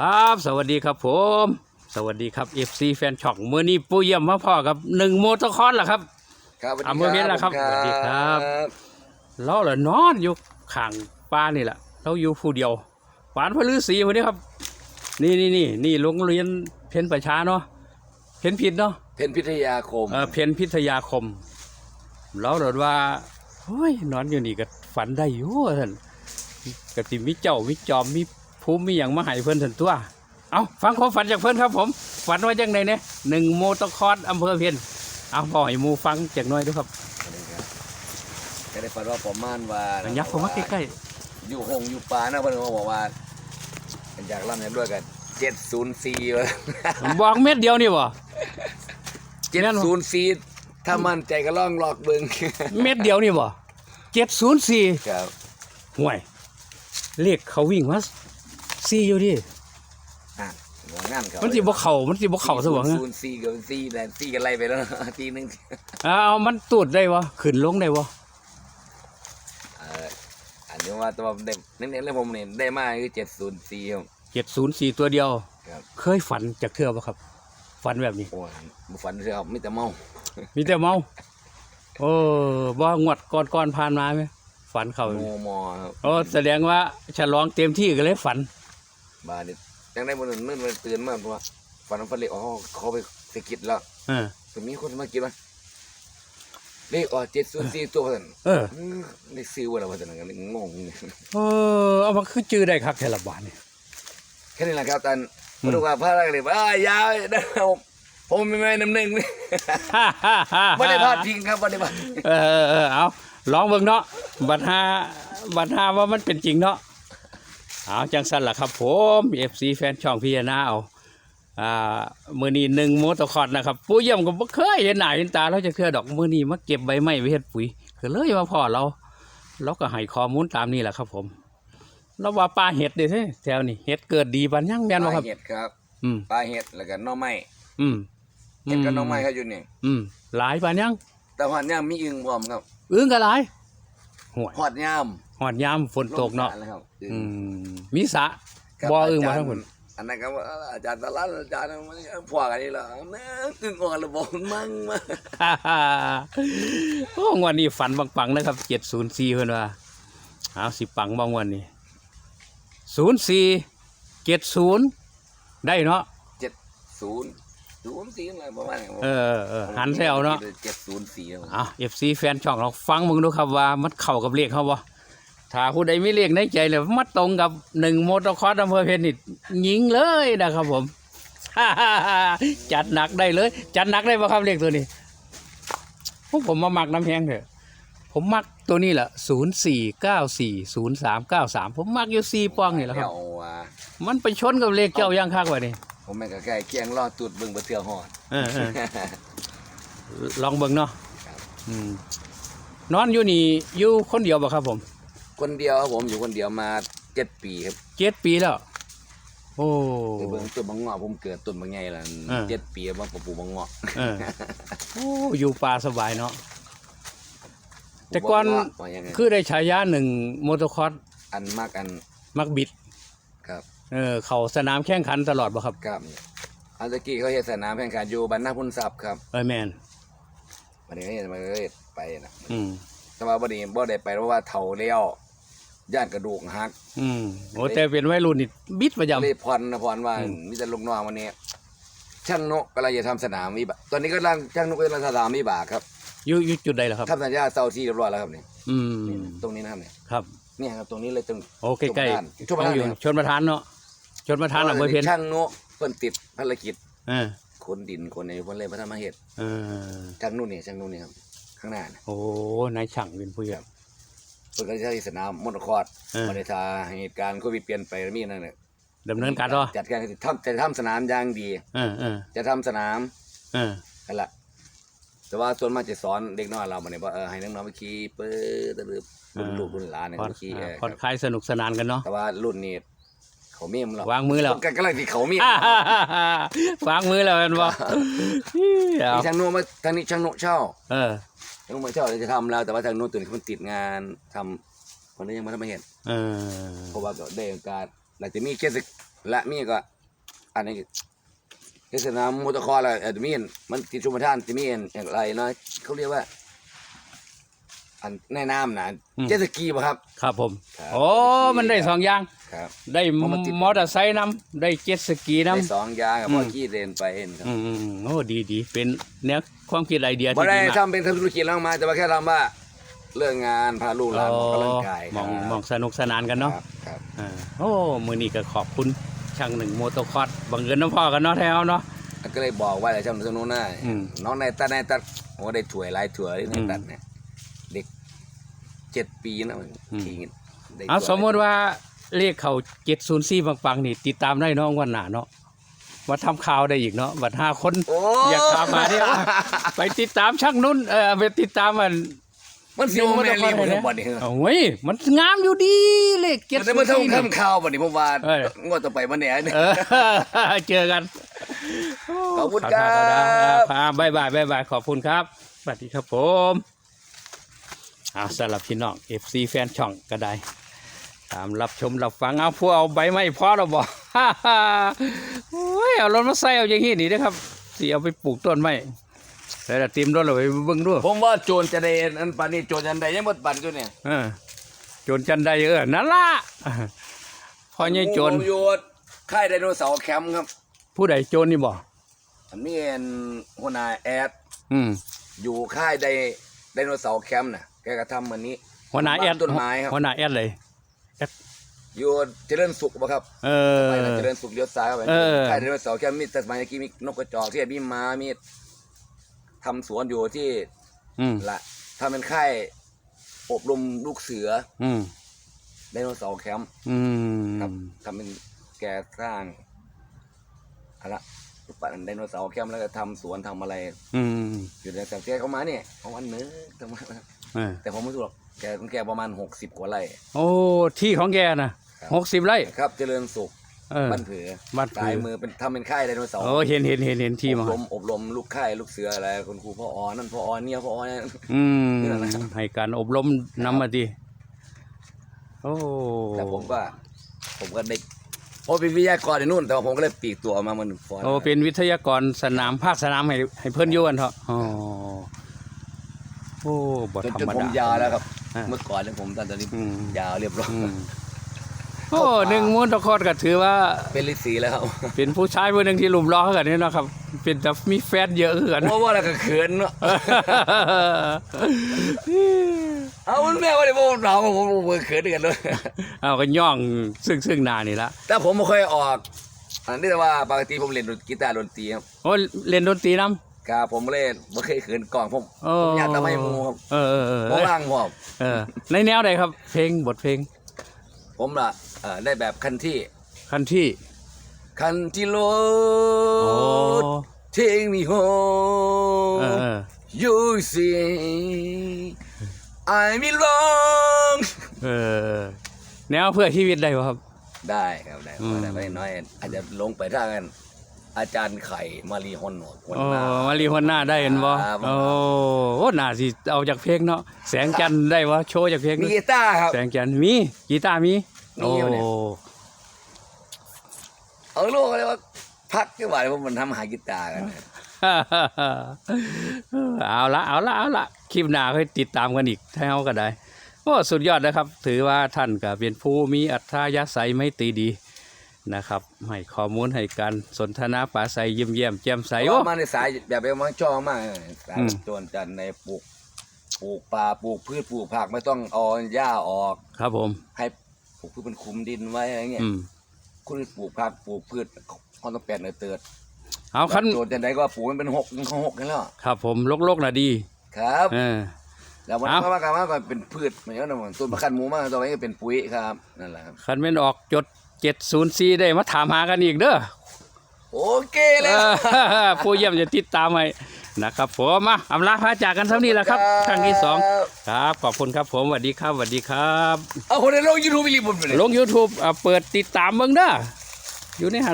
ครับ สวัสดีครับผม สวัสดีครับ FC แฟนช่องเมื่อนี้ปูเยี่ยมมาพ่อกับหนึ่งโมโตคอร์สเหรอครับ ครับสวัสดีอำเภอเพชรล่ะครับผมสวัสดีครับ เราเหรอนอนอยู่ข้างป้านี่แหละเราอยู่ผู้เดียวหวานพลือสีวันนี้ครับ นี่นี่นี่นี่โรงเรียนเพ็ญประชาเนาะเพ็ญผิดเนาะเพนพิทยาคมเออเพ็ญพิทยาคม เราเหรอว่าเฮ้ยนอนอยู่นี่ก็ฝันได้อยู่ว่าท่านกติมีเจ้ามีจอมมี ภูมิมีอย่างมาให้เพิ่นทันตัว เอาฟังความฝันจากเพิ่นครับผม ฝันว่าจังไดเนี่ยหนึ่งโมโตคอร์สอำเภอเพ็ญเอาพ่อให้หมูฟังจากหน้อยดูครับก็ได้ฝันว่าประมาณว่าอันยักษ์ผมมาใกล้ๆอยู่หงอยู่ป่านะเพื่อนเขาบอกว่าเป็นอยากร่ำอยากด้วยกันเจ็ดศูนย์สี่ๆบอกเม็ดเดียวนี่บ่เจ็ดแม่นบ่ศูนย์สี่ถ้ามั่นใจก็ล่องหลอกเบิ้งเม็ดเดียวนี่บ่เจ็ดศูนย์สี่ครับห่วยเลขเขาวิ่งมา สี่อยู่ดิ อะหัวงานเขามันสิบ่เข่ามันสิบ่เข่าซะบ่ฮะศูนย์สี่กับสี่แต่สี่กันไล่ไปแล้วทีหนึงเอามันตูดได้บ่ขึ้นลงได้บ่เอ่ออันนี้ว่าตัวเด็กเน้นๆเลยผมเนี่ยได้มากคือเจ็ดศูนย์สี่ครับเจ็ดศูนย์สี่ตัวเดียว ครับ เคยฝันจากเทือบ่ครับ ฝันแบบนี้ โอ้ยบ่ฝันเสียครับไม่แต่เมามีแต่เมาโอ้บ่งวดก่อนก่อนผ่านมาไหมฝันเขาโมมอครับ โอ้แสดงว่าฉลองเต็มที่ก็เลยฝัน บาดนี่ยังได้บนนึกมันตื่นมาเพราะว่าฝันฝันเลยอ๋อเขาไปสะกิดแล้วเออ แต่มีคนมากินว่าเลขอ๋อเจ็ดศูนย์สี่ตัวพันเออ เลขซื้อว่าอะไรพันกันงงเออเอามาคือจื้อได้คักแค่ละบาทนี่ แค่นี้แหละครับตันอืมมาดูว่าพระอะไรเลยว่ายาวได้ผมผมไม่ไม่น้ำหนึ่งนี่ไม่ได้พลาดพิงครับไม่ได้พลาดพิงเออเออเออเอาลองเบิ่งเนาะบัดหาบัดหาว่ามันเป็นจริงเนาะ เอาจังสั่นล่ะครับผม FC แฟนช่องพี่นาเอาอ่ามื้อนี้หนึ่งโมโตคอร์ดนะครับปู่เยี่ยมก็บ่เคยเห็นหน้าเห็นตาเราจะเคยดอกมื้อนี้มาเก็บใบไม้ไว้เฮ็ดปุ๋ยก็เลยมาพอเราเราก็ให้ข้อมูลตามนี้แหละครับ ผมเราว่าปลาเห็ดเด้แท้แถวนี้เห็ดเกิดดีปานยังแม่นบ่ครับปลาเห็ดครับอืมปลาเห็ดแล้วก็หน่อไม้อืมเห็ดกับหน่อไม้เขาอยู่นี่อืมหลายปานยังแต่หอดย่ามมีอึ่งพร้อมครับอึ้งก็หลาย ห่วยหอดย่ามหอดยามฝนตกเนาะลงสรแล้วครับอึ่งอืมมีสระครับบ่อึ้งจบ่รย์ทั้งหมดอันนั้นก็ว่าอาจารย์ตะลันอาจารย์มันพวกอันนี้เหรอแม่อึ่งอ่อนระบบมั่งมาโอ้งวันนี้ฝันปังๆนะครับเจ็ดศูนย์สี่เพื่อนว่าเอาสิปังบางวันนี้ศูนย์สี่เจ็ดศูนย์ได้เนาะเจ็ดศูนย์ ศูนย์สี่อะไรประมาณนี้เออเออหันเซลเนาะเจ็ดศูนย์สี่ครับอะเอฟซีแฟนช่องเราฟังมึงดูครับว่ามันเข้ากับเลขเขาบ่ถ้าผู้ใดไม่เลขในใจเลยมาตรงกับหนึ่งโมโตคอร์สอำเภอเพชรนี่ยิงเลยนะครับผมจัดหนักได้เลย จัดหนักได้ป่ะครับเลขตัวนี้พวกผมมามักน้ำแห้งเถอะผมมักตัวนี้แหละศูนย์สี่เก้าสี่ศูนย์สามเก้าสามผมมักอยู่สี่ปองนี่แหละครับเอาว่ามันไปชนกับเลขเจ้าย่างคักว่านี่ ผมแม่งก็ใกล้เคียงรอดตุดเบิ่งบะเทือหอดเออเออลองเบิ่งเนาะอืมนอนอยู่นี่อยู่คนเดียวบ่ครับผมคนเดียวครับผมอยู่คนเดียวมาเจ็ดปีครับเจ็ดปีแล้ว โอ้ไปเบิ่งต้นบางงอกผมเกิดต้นบางไงล่ะเออ เจ็ดปีว่าปลูกบางงอกเออโอ้อยู่ป่าสบายเนาะ แต่ก่อน ปลูบางงว่ายังไงคือได้ฉายาหนึ่งโมโตคอร์สอันมากอันมักบิด ครับ เออเขาสนามแข่งขันตลอดบ่ครับครับอันตะกี้เขาเฮ็ดสนามแข่งขันอยู่บ้านนาพุนทรัพย์ครับเออแมนวันนี้เขาเฮ็ดมาเฮ็ดไปนะอืมแต่ว่าบ่ได้บ่ได้ไปเพราะว่าเฒ่าแล้วย่านกระดูกหัก อืมโอ้แต่เป็นวัยรุ่นนี่บิดประจำเลยพรนะพรว่าอืมมีแต่ลูกน้องวันนี้ช่างนกกำลังจะทำสนามวิบากตอนนี้ก็ร่างช่างนกกำลังทำสนามวิบากครับอยู่อยู่จุดใดล่ะครับทำสัญญาเซาที่เรียบร้อยแล้วครับนี่อืมนี่ตรงนี้นะครับเนี่ยครับเนี่ยครับตรงนี้เลยตรงโอ้ใกล้ชมประทานๆอยู่ชนประทานเนาะ ชนประทานอำเภอเพชรช่างนกเพิ่นติดภารกิจเออคนดินคนในเพิ่นเลยพระธรรมเหตุเออช่างนู่นนี่ช่างนู่นนี่ครับ ข้างหน้าน่ะโอ้นายช่างเป็นผู้ใหญ่ เพิ่นก็ใช้สนามมอเตอร์คอร์ดเออบริษัทเหตุการณ์โควิดเปลี่ยนไปมีนั่นน่ะดำเนินการต่อจัดการทำจะทำสนามอย่างดี เออเออจะทำสนามเออนั่นแหละแต่ว่าส่วนมากจะสอนเด็กน้อยเราบ่เนี่ยว่าเออให้น้องๆไปขี่เปิ้ลตะลึบรุ่นลูกรุ่นหลานเนี่ยผ่อนไปขี่เออผ่อนคลายสนุกสนานกันเนาะแต่ว่ารุ่นนี้ เขาเมียมแล้ววางมือแล้วก็กำลังที่เขาเมียมวางมือแล้วแมันบ่เอามีทางโน้นมาทางนี้ช่างโน้นเช่าเออทางโน้นมาเช่าจะทำแล้วแต่ว่าทางโน้นตัวนี้มันติดงานทำคนนี้ยังไม่ได้มาเห็นเออเพราะว่าก็ได้โอกาสหลังจากมีเกษตรและมีก็ อันนี้คือสนามมอเตอร์คอร์อะไรเออมีอันมันติดชุมทานจะมีอันอย่างไรนะเขาเรียกว่า อันในน้ำนะเจ็ตสกีป่ะครับ ครับผม ครับโอ้ มันได้สองอย่าง ครับ ได้เอามาติด มอเตอร์ไซค์นํได้เจ็ตสกีนํได้สองอย่างครับอืมพ่อขี้เรนไปเห็นครับอืมๆโอ้ดีดีเป็นแนวความคิดไอเดียบ่ที่ได้ดีมากทำเป็นธุรกิจแล้วมาแต่ว่าแค่ทำว่าเรื่องงานพาลูกหลานออกกำลังกายมองครับมองสนุกสนานกันเนาะครับครับ อ่าโอ้มือนี้ก็ขอบคุณช่างหนึ่งโมโตคอร์สบังเอิญน้ำพ่อกันเนาะแถวเนาะ ก็เลยบอกว่าอะไรช่างสนุนน่ะอืมน้องนายตัดนายตัดโอ้ได้ถวยหลายถวยนายตัดอืมเนี่ยเด็ก เจ็ดปีนะมันอืมทีได้เอาถ้วยสมมติว่าเลขเขาเจ็ดศูนย์สี่ปังๆนี่ติดตามได้เนาะวันหน้าเนาะมาทำข่าวได้อีกเนาะบัดห้าคนโอ้อยากตามมาเนี่ยไปติดตามช่างนุ่นเออไปติดตามมันมันสิว่าแม่นรีบบ่นี่โอ้ยมันงามอยู่ดีเลขเจ็ดแต่ศูมันนย์ต้องสี่ทำข่าวบ่นี่ผมว่าเอ้ยงวดต่อไปมันเนี่ยเออเจอกันขอบคุณครับครับบายบายบายบายขอบคุณครับสวัสดีครับผม เอาสำหรับพี่น้อง FC แฟนช่องก็ได้ ตามรับชมรับฟังเอาพวกเอาใบไม้พอเราบอกโอ้ยเอารถมาใส่เอาอย่างนี้นี่นะครับสิเอาไปปลูกต้นไม้แต่ละเตรียมรถเราไปเบิ่งด้วยผมว่าโจรจะได้อันปานนี้โจรจะได้ยังหมดปันอยู่เนี่ยเออโจรจันใดเออนั่นละพอใหญ่โจรผมอยู่ค่ายไดโนเสาร์แคมป์ครับ ผู้ใดโจรนี่บ่อันนี้เป็นหัวหน้าแอดอืมอยู่ค่ายไดไดโนเสาร์แคมป์น่ะ แกก็ทำเหมือนนี้หัวหน้าแอดต้นไม้ครับหัวหน้าแอดเลยอยู่เจริญสุขบ่ครับเอไปอนะเจริญสุขเลี้ยวซ้ายเข้าไปเออค่ายไดโนเสาร์แคมป์มีแต่สมัยกี้มีนกกระจอกที่มีม้ามีทำสวนอยู่ที่อืมละทำเป็นค่ายอบรมลูกเสือ อืมไดโนเสาร์แคมป์อืครับมทำเป็นแกสร้างอะไรรูปปั้นไดโนเสาร์แคมป์แล้วก็ทำสวนทำอะไรอืมอยู่ในแต่แกเขามาเนี่ยเขาวันนึงแต่ว่า เออแต่ผมไม่ถูกหรอกแกของแกประมาณหกสิบกว่าไร่โอ้ที่ของแกนะครับหกสิบไร่ครับ เจริญสุขเออ บ้านเผือบ้านเผือสายมือเป็นทำเป็นค่ายไดโนเสาร์โอ้เห็นเห็นเห็นเห็นที่อมาบรมอบรมลูกค่ายลูกเสืออะไรคุณครูพ่อออนั่นพ่อออเนี่ยพ่อออเนี่ย อืมนี่แหละนะให้การอบรมนำมาดีโอ้แต่ผมก็ ผมก็ได้พอเป็นวิทยากรในนู่น แต่ว่าผมก็เลยปลีกตัวออกมามันฟอนโอ้เป็นวิทยากรสนามภาคสนามให้ให้เพื่อนอยวนเถอะอ๋อ โอ้บ่จนธรจนรมผมดายาวแล้วครับ อ่า เมื่อก่อนเนี่ยผมตอนนี้อืม ยาวเรียบร้อยอืมโอ้หนึ่งมูลตะคอดก็ถือว่า เป็นฤาษีแล้วครับเป็นผู้ชายคนหนึ่งที่ลุมล้อกันนี่เนาะครับ เป็นแต่มีแฟนเยอะเกิน เพราะว่าอะไรก็เขินเนาะเอาแม่ว่าเดี๋ยวผมเราผมผมเขินด้วยกันเลยเอาก็ย่องซึ่งซึ่งหนานี่ละแต่ผมไม่ค่อยออกอันนี้แต่ว่าปกติผมเล่นกีตาร์ดนตรีครับโอ้เล่นดนตรีน้ ครับผมเล่นไม่เคยเขินกล่องผมำโอ้ผมอยากทำให้หมูครับเออเออเออผมร่างผมเออ ในแนวใดครับ เพลงบทเพลง ผมล่ะเอ่อได้แบบคันที่ คันที่ คันที่โลโอ้ด take me เออ home เออ you see I belong เออแนวเพื่อชีวิตได้ป่ะครับ ได้ครับได้อืม ได้ไม่น้อย อาจจะลงไปทางกัน อาจารย์ไข่มารีฮอนโนดคนโอ้หน้า มารีหัวหน้าได้เห็นบ่ครับ โอ้โอ้น่าสิเอาจากเพลงเนาะแสงจันทร์ได้วะโชว์จากเพลงมีกีตาร์ครับ แสงจันทร์มีกีตาร์มีมีโอ้อยู่เนี่ย เอาลูกเลยว่า พักที่ว่าเพราะมันทำหากีตาร์กันเอาละเอาละเอาละคลิปหน้าค่อยติดตามกันอีกถ้าเอาก็ได้โอ้สุดยอดนะครับ ถือว่าท่านก็เป็นผู้มีอัธยาศัยไม่ตรีดี นะครับให้ข้อมูลให้การสนทนาปราศัยเยี่ยมเยี่ยมแจ่มใสแต่โอ้ว่ามาในสายแบบไปมันชอบมากเลยสายอืมโจรจันทร์ในปลูกปลูกป่าปลูกพืชปลูกผักไม่ต้องเอาหญ้าออก ครับผม ให้ปลูกพืชเป็นคุมดินไว้อะไรเงี้ยอืมคุณปลูกผักปลูกพืชเขาต้องแปลนเติร์ดเอาคันโจรจันทร์ใดก็ปลูกมันเป็นหกมันเขาหกกันแล้วครับผมลกๆน่ะดีครับ เออ แล้ววันเอ้านี้มากมาก่อนเป็นพืชมันก็ต้องต้นมะขันหมูมากต่อไปก็เป็นปุ๋ยครับนั่นแหละครับคันแม่นออกจด 704ได้มาถามหากันอีกเด้อโอเคเลยเออผู้เยี่ยมจะติดตามให้นะครับผมมาอำลาพาจากกันเท่านี้แหละครับครั้งที่สองครับขอบคุณครับผมสวัสดีครับสวัสดีครับเอาคนในโลกยูทูบไปรีบหมดเลยลง YouTube อะเปิดติดตามเบิ่งเด้ออยู่ในห